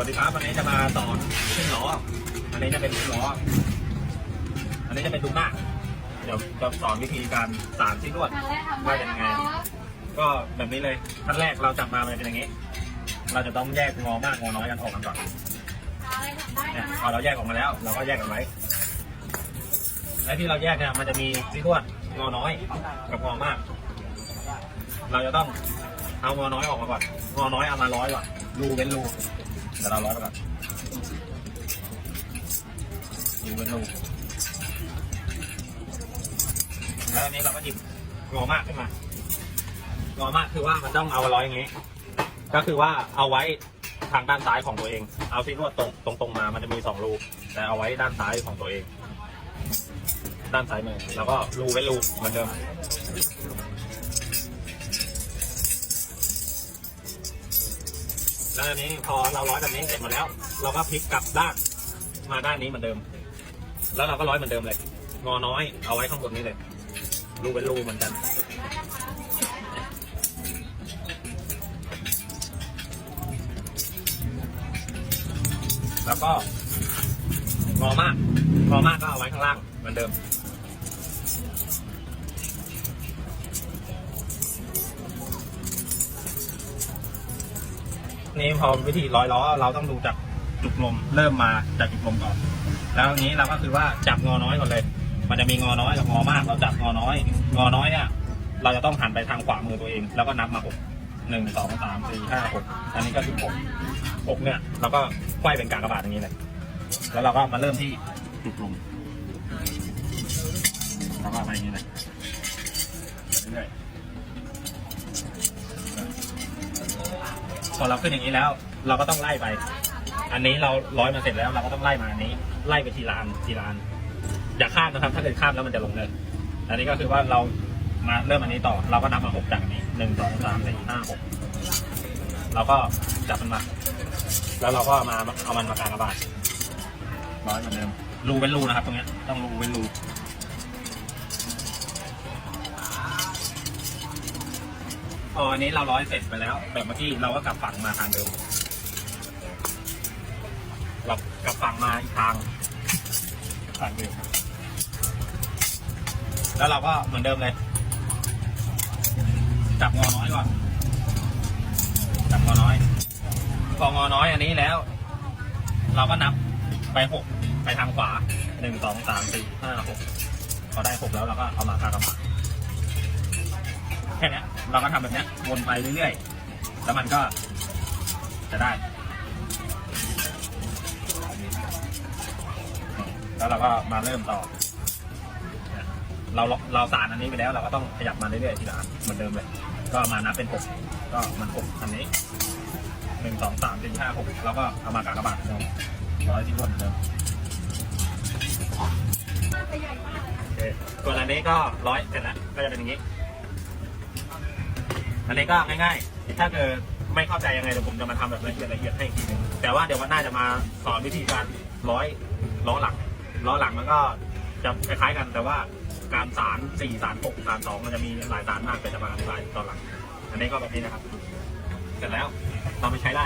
สวัสดีครับวันนี้จะมาสอนขึ้นล้อ อันนี้จะเป็นขึ้นล้อ อันนี้จะเป็นดุมหน้า เดี๋ยวจะสอนวิธีการสานที่ลวดทางแรกทำได้นะคะก็แบบนี้เลยขั้นแรกเราจับมามันเป็นอย่างนี้ เราจะต้องแยกงอมากงอน้อยกันออกกันก่อนอะไรทำได้เนี่ยนะพอเราแยกออกมาแล้ว เราก็แยกกันไว้และที่เราแยกเนี่ยมันจะมีที่ลวดงอน้อยกับงอมาก เราจะต้องเอางอน้อยออกมาก่อนงอน้อยเอามาร้อยก่อนรูเว้นรู เดี๋ยวเราร้อยไปก่อนรูเว้นรูแล้วอันนี้เราก็หยิบงอมากขึ้นมางอมากคือว่ามันต้องเอาร้อยอย่างนี้ ก็คือว่าเอาไว้ทางด้านซ้ายของตัวเอง เอาที่นวดตรงตรงตรงมา มันจะมีสองรูแต่เอาไว้ด้านซ้ายของตัวเอง ด้านซ้ายมือแล้วก็รูเว้นรูเหมือนเดิม แล้วอันนี้พอเราร้อยแบบนี้เสร็จหมดแล้ว เราก็พลิกกลับด้านมาด้านนี้เหมือนเดิม แล้วเราก็ร้อยเหมือนเดิมเลย งอน้อยเอาไว้ข้างบนนี้เลย รูเป็นรูเหมือนกัน แล้วก็งอมากงอมากก็เอาไว้ข้างล่างเหมือนเดิม นี่พอวิธีร้อยล้อเราต้องดูจากจุกลมเริ่มมาจากจุกลมก่อน แล้วนี้เราก็คือว่าจับงอน้อยก่อนเลย มันจะมีงอน้อยกับงอมาก เราจับงอน้อย งอน้อยเนี่ยเราจะต้องหันไปทางขวามือตัวเอง แล้วก็นับมาหกหนึ่งสองสามสี่ห้าหกอันนี้ก็คือหกหกเนี่ยเราก็ไขว้เป็นกากบาทอย่างนี้เลยแล้วเราก็มาเริ่มที่จุกลมแล้วก็ไปอย่างนี้เลยเรื่อย พอเราขึ้นอย่างนี้แล้ว เราก็ต้องไล่ไป อันนี้เราร้อยมาเสร็จแล้วเราก็ต้องไล่มาอันนี้ ไล่ไปทีละอันทีละอันอย่าข้ามนะครับ ถ้าเกิดข้ามแล้วมันจะลงเลยอันนี้ก็คือว่าเรามาเริ่มอันนี้ต่อ เราก็นับมาหกจากอันนี้หนึ่งสองสามสี่ห้าหกเราก็จับมันมา แล้วเราก็มาเอามันมากางกระบาดร้อยเหมือนเดิมรูเป็นรูนะครับ ตรงเนี้ยต้องรูเป็นรู ออันนี้เราร้อยเสร็จไปแล้ว แบบเมื่อกี้เราก็กลับฝั่งมาทางเดิมเรากลับฝั่งมาอีกทางทางเดิมแล้วเราก็เหมือนเดิมเลย จับงอน้อยก่อน จับงอน้อยพองอน้อยอันนี้แล้ว เราก็นับไปหกไปทางขวาหนึ่งสองสามสี่ห้าหกพอได้หกแล้วเราก็เอามากากระบา แค่เนี้เราก็ทำแบบนี้วนไปเรื่อยๆ แล้วมันก็จะได้ แล้วเราก็มาเริ่มต่อ เราเราสารอันนี้ไปแล้วเราก็ต้องขยับมาเรื่อยๆทีละอันเหมือนเดิมเลย ก็มานับเป็นหกก็มันหกอันนี้หนึ่งสองสามสี่ห้าหกแล้วก็เอามากากบาทเหมือนเดิมร้อยที่วนเหมือนเดิมโอเคส่วนอันนี้ก็ร้อยเสร็จแล้วก็จะเป็นอย่างนี้ อันนี้ก็ง่ายๆ ถ้าเกิดไม่เข้าใจยังไงเดี๋ยวผมจะมาทำแบบละเอียดละเอียดให้อีกทีหนึงแต่ว่าเดี๋ยววันหน้าจะมาสอนวิธีการร้อยล้อหลังล้อหลังมันก็จะคล้ายๆกัน แต่ว่าการสารสี่สารหกสารสองมันจะมีหลายสารมากแต่จะมาอธิบายตอนหลัง อันนี้ก็แบบนี้นะครับ เสร็จแล้วเราไปใช้ได้